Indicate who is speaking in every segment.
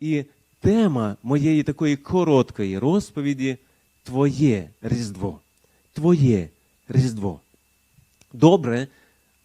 Speaker 1: І тема моєї такої короткої розповіді Твоє Різдво. Твоє Різдво. Добре,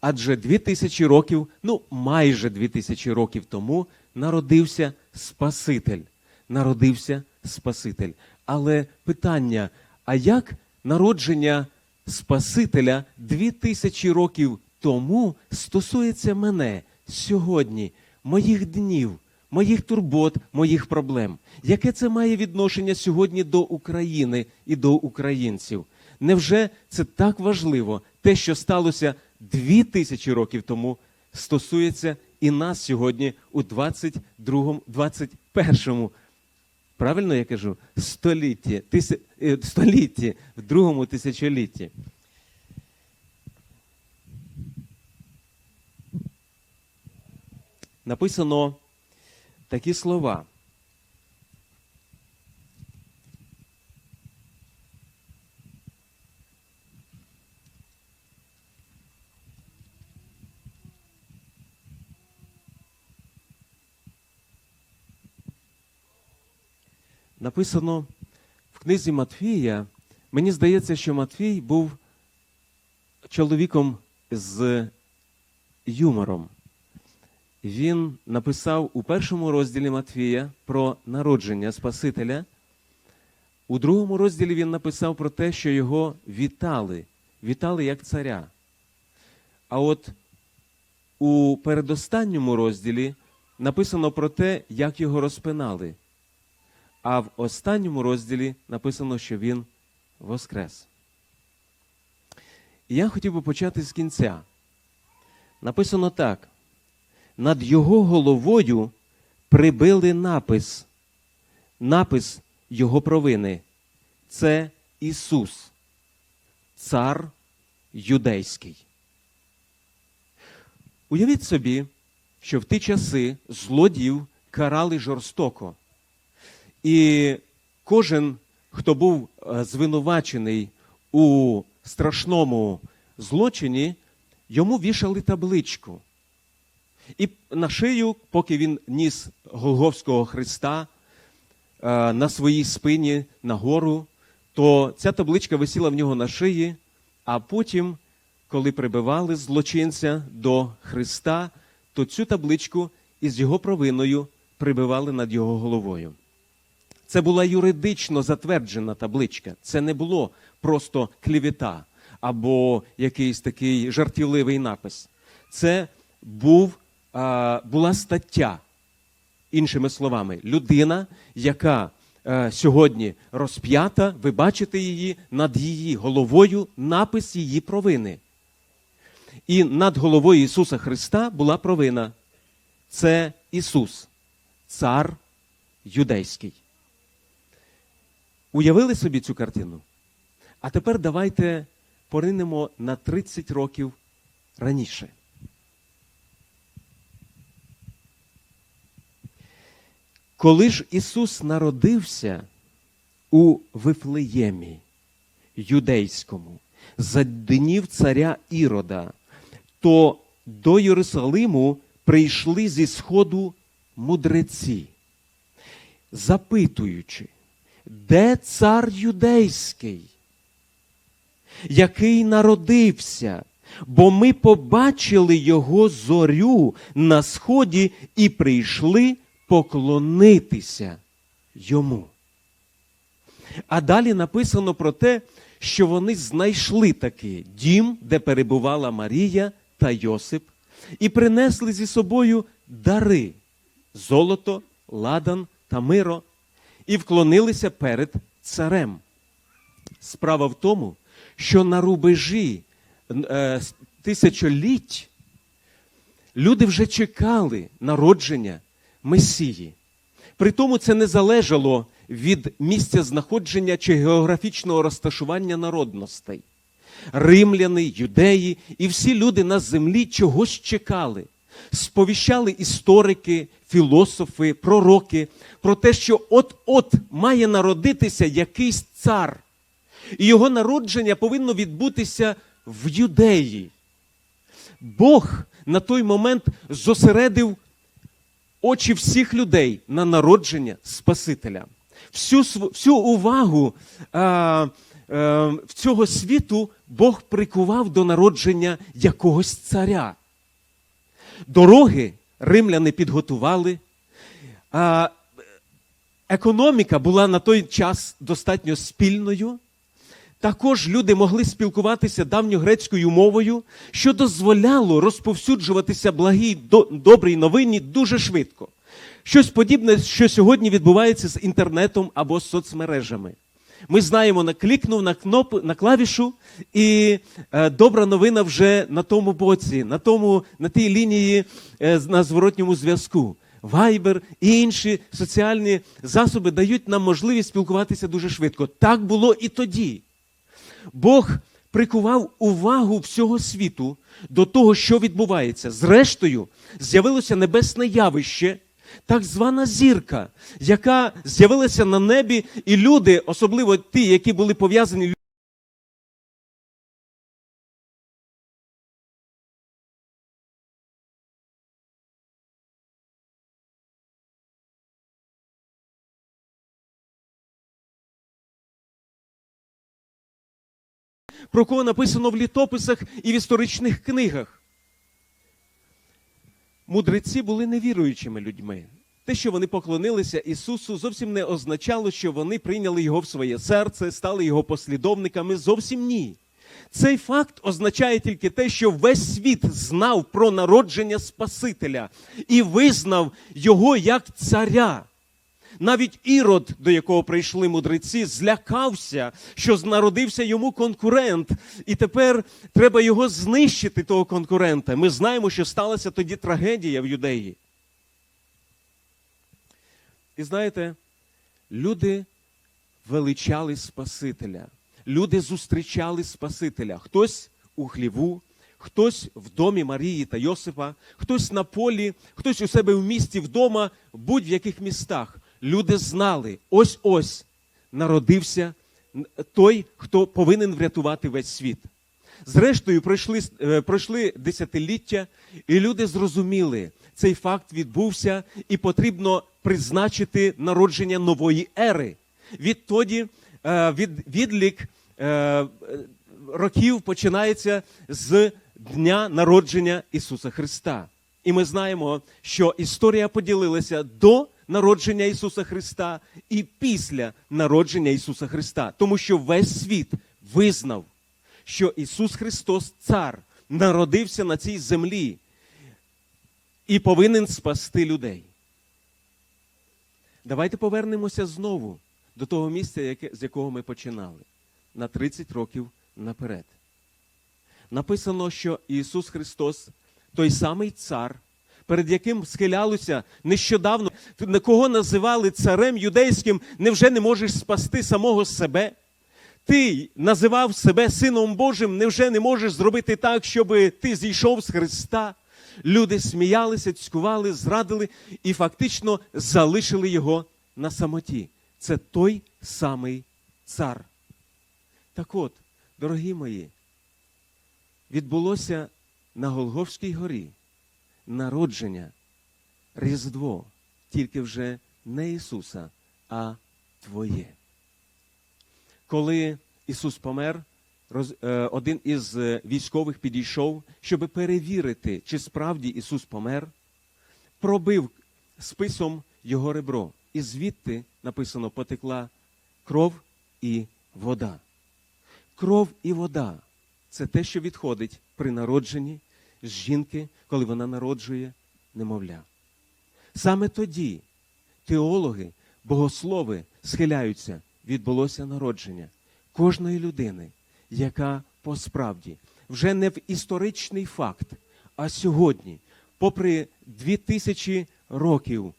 Speaker 1: адже дві тисячі років, ну майже дві тисячі років тому народився Спаситель. Народився Спаситель. Але питання: а як народження Спасителя дві тисячі років тому стосується мене сьогодні, моїх днів, моїх турбот, моїх проблем? Яке це має відношення сьогодні до України і до українців? Невже це так важливо, те, що сталося дві тисячі років тому, стосується і нас сьогодні у 22-му, 21-му, правильно я кажу, столітті, тиси, е, столітті, в другому тисячолітті. Написано такі слова. Написано в книзі Матфія. Мені здається, що Матфій був чоловіком з юмором. Він написав у першому розділі Матфія про народження Спасителя. У другому розділі він написав про те, що його вітали, вітали як царя. А от у передостанньому розділі написано про те, як його розпинали. А в останньому розділі написано, що він воскрес. І я хотів би почати з кінця. Написано так: над його головою прибили напис, напис його провини. Це Ісус, цар юдейський. Уявіть собі, що в ті часи злодіїв карали жорстоко. І кожен, хто був е, звинувачений у страшному злочині, йому вішали табличку. І на шию, поки він ніс Голговського Христа е, на своїй спині нагору, то ця табличка висіла в нього на шиї, а потім, коли прибивали злочинця до Христа, то цю табличку із його провиною прибивали над його головою. Це була юридично затверджена табличка. Це не було просто клівета або якийсь такий жартівливий напис. Це був, була стаття, іншими словами, людина, яка е, сьогодні розп'ята, ви бачите її над її головою напис її провини. І над головою Ісуса Христа була провина. Це Ісус, цар юдейський. Уявили собі цю картину? А тепер давайте поринемо на 30 років раніше. Коли ж Ісус народився у Вифлеємі юдейському, за днів царя Ірода, то до Єрусалиму прийшли зі сходу мудреці, запитуючи, де цар юдейський, який народився, бо ми побачили його зорю на сході і прийшли поклонитися йому. А далі написано про те, що вони знайшли таки дім, де перебувала Марія та Йосип, і принесли зі собою дари золото, ладан та миро, і вклонилися перед царем. Справа в тому, що на рубежі е, тисячоліть люди вже чекали народження Месії. Притому це не залежало від місця знаходження чи географічного розташування народностей. Римляни, юдеї і всі люди на землі чогось чекали. Сповіщали історики, філософи, пророки про те, що от-от має народитися якийсь цар. І його народження повинно відбутися в юдеї. Бог на той момент зосередив очі всіх людей на народження Спасителя. Всю, всю увагу а, е, цього світу Бог прикував до народження якогось царя. Дороги римляни підготували. А, економіка була на той час достатньо спільною. Також люди могли спілкуватися давньогрецькою мовою, що дозволяло розповсюджуватися благій до- добрій новині дуже швидко. Щось подібне, що сьогодні відбувається з інтернетом або з соцмережами. Ми знаємо, наклікнув на кноп, на клавішу, і е, добра новина вже на тому боці, на, тому, на тій лінії е, на зворотньому зв'язку. Вайбер і інші соціальні засоби дають нам можливість спілкуватися дуже швидко. Так було і тоді. Бог прикував увагу всього світу до того, що відбувається. Зрештою, з'явилося небесне явище, так звана зірка, яка з'явилася на небі, і люди, особливо ті, які були пов'язані про кого написано в літописах і в історичних книгах. Мудреці були невіруючими людьми. Те, що вони поклонилися Ісусу, зовсім не означало, що вони прийняли Його в своє серце, стали Його послідовниками. Зовсім ні. Цей факт означає тільки те, що весь світ знав про народження Спасителя і визнав Його як царя. Навіть Ірод, до якого прийшли мудреці, злякався, що народився йому конкурент, і тепер треба його знищити, того конкурента. Ми знаємо, що сталася тоді трагедія в юдеї. І знаєте, люди величали Спасителя, люди зустрічали Спасителя. Хтось у хліву, хтось в домі Марії та Йосипа, хтось на полі, хтось у себе в місті вдома, будь в яких містах. Люди знали, ось ось народився той, хто повинен врятувати весь світ. Зрештою, пройшли, е, пройшли десятиліття, і люди зрозуміли, цей факт відбувся, і потрібно призначити народження нової ери. Відтоді е, від, відлік е, років починається з дня народження Ісуса Христа. І ми знаємо, що історія поділилася до народження Ісуса Христа і після народження Ісуса Христа, тому що весь світ визнав, що Ісус Христос, Цар, народився на цій землі і повинен спасти людей. Давайте повернемося знову до того місця, яке, з якого ми починали, на 30 років наперед. Написано, що Ісус Христос, той самий цар, перед яким схилялося нещодавно, на кого називали царем юдейським, невже не можеш спасти самого себе? Ти називав себе Сином Божим, невже не можеш зробити так, щоб ти зійшов з Христа? Люди сміялися, цькували, зрадили і фактично залишили його на самоті. Це той самий цар. Так от, дорогі мої, відбулося на Голговській горі народження, Різдво, тільки вже не Ісуса, а Твоє. Коли Ісус помер, е, один із е, військових підійшов, щоб перевірити, чи справді Ісус помер, пробив списом його ребро. І звідти написано потекла кров і вода. Кров і вода це те, що відходить при народженні з жінки, коли вона народжує немовля. Саме тоді теологи, богослови схиляються, відбулося народження кожної людини, яка посправді вже не в історичний факт, а сьогодні, попри дві тисячі років,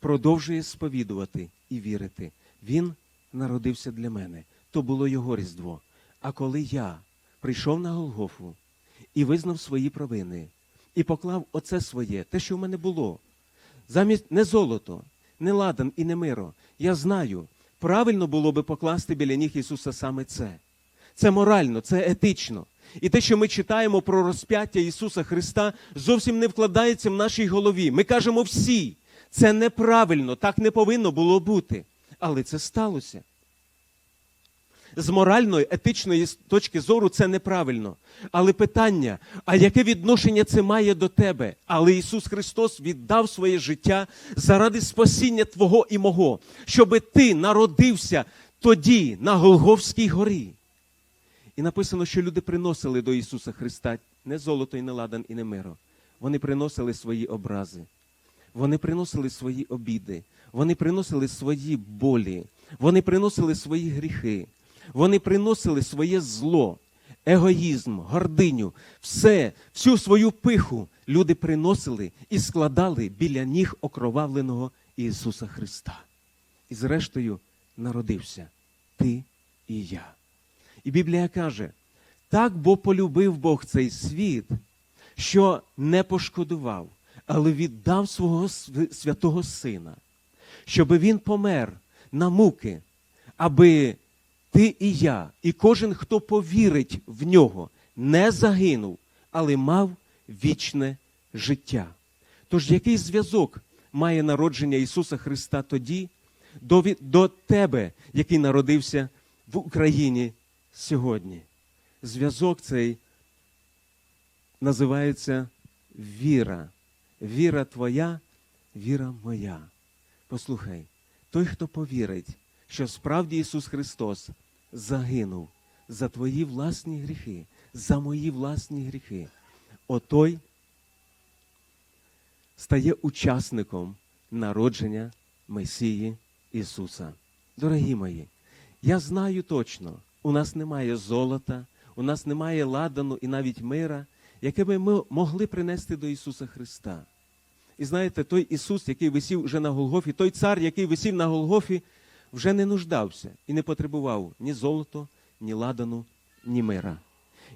Speaker 1: продовжує сповідувати і вірити. Він народився для мене. То було його Різдво. А коли я прийшов на Голгофу і визнав свої провини, і поклав оце своє, те, що в мене було, замість не золото, не ладан і не миро, я знаю, правильно було би покласти біля ніг Ісуса саме це. Це морально, це етично. І те, що ми читаємо про розп'яття Ісуса Христа, зовсім не вкладається в нашій голові. Ми кажемо всі, Це неправильно, так не повинно було бути. Але це сталося. З моральної, етичної точки зору це неправильно. Але питання, а яке відношення це має до тебе? Але Ісус Христос віддав своє життя заради спасіння Твого і мого, щоби ти народився тоді на Голговській горі. І написано, що люди приносили до Ісуса Христа не золото і не ладан і не миро. Вони приносили свої образи. Вони приносили свої обіди, вони приносили свої болі, вони приносили свої гріхи, вони приносили своє зло, егоїзм, гординю, все, всю свою пиху люди приносили і складали біля ніг окровавленого Ісуса Христа. І зрештою народився ти і я. І Біблія каже: так бо полюбив Бог цей світ, що не пошкодував, але віддав свого святого Сина, щоб він помер на муки, аби ти і я, і кожен, хто повірить в нього, не загинув, але мав вічне життя. Тож який зв'язок має народження Ісуса Христа тоді до, до тебе, який народився в Україні сьогодні? Зв'язок цей називається віра. Віра твоя, віра моя. Послухай, той, хто повірить, що справді Ісус Христос загинув за твої власні гріхи, за мої власні гріхи, отой стає учасником народження Месії Ісуса. Дорогі мої, я знаю точно, у нас немає золота, у нас немає ладану і навіть мира, яке би ми могли принести до Ісуса Христа. І знаєте, той Ісус, який висів вже на Голгофі, той цар, який висів на Голгофі, вже не нуждався і не потребував ні золото, ні ладану, ні мира.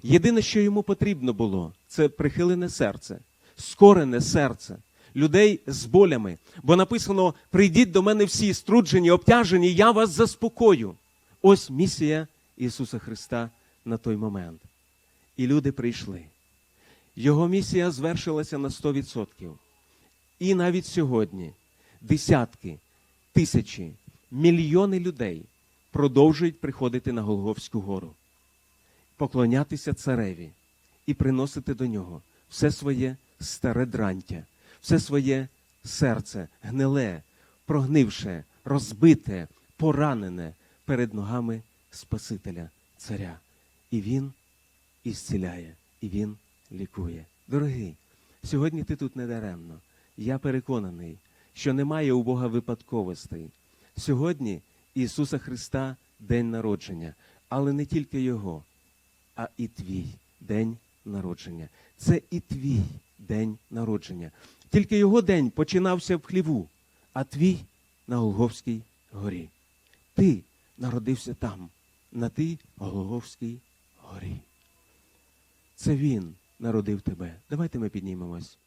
Speaker 1: Єдине, що йому потрібно було, це прихилене серце, скорене серце людей з болями. Бо написано: прийдіть до мене всі струджені, обтяжені, я вас заспокою. Ось місія Ісуса Христа на той момент. І люди прийшли. Його місія звершилася на 100%. І навіть сьогодні десятки, тисячі, мільйони людей продовжують приходити на Голговську гору, поклонятися цареві і приносити до нього все своє старе дрантя, все своє серце гниле, прогнивше, розбите, поранене перед ногами Спасителя Царя. І Він ісціляє, і Він лікує. Дорогий, сьогодні ти тут не даремно. Я переконаний, що немає у Бога випадковостей. Сьогодні Ісуса Христа день народження, але не тільки Його, а і твій день народження. Це і твій день народження. Тільки його день починався в хліву, а твій на Голговській горі. Ти народився там, на тій Голговській горі. Це він народив тебе. Давайте ми піднімемось.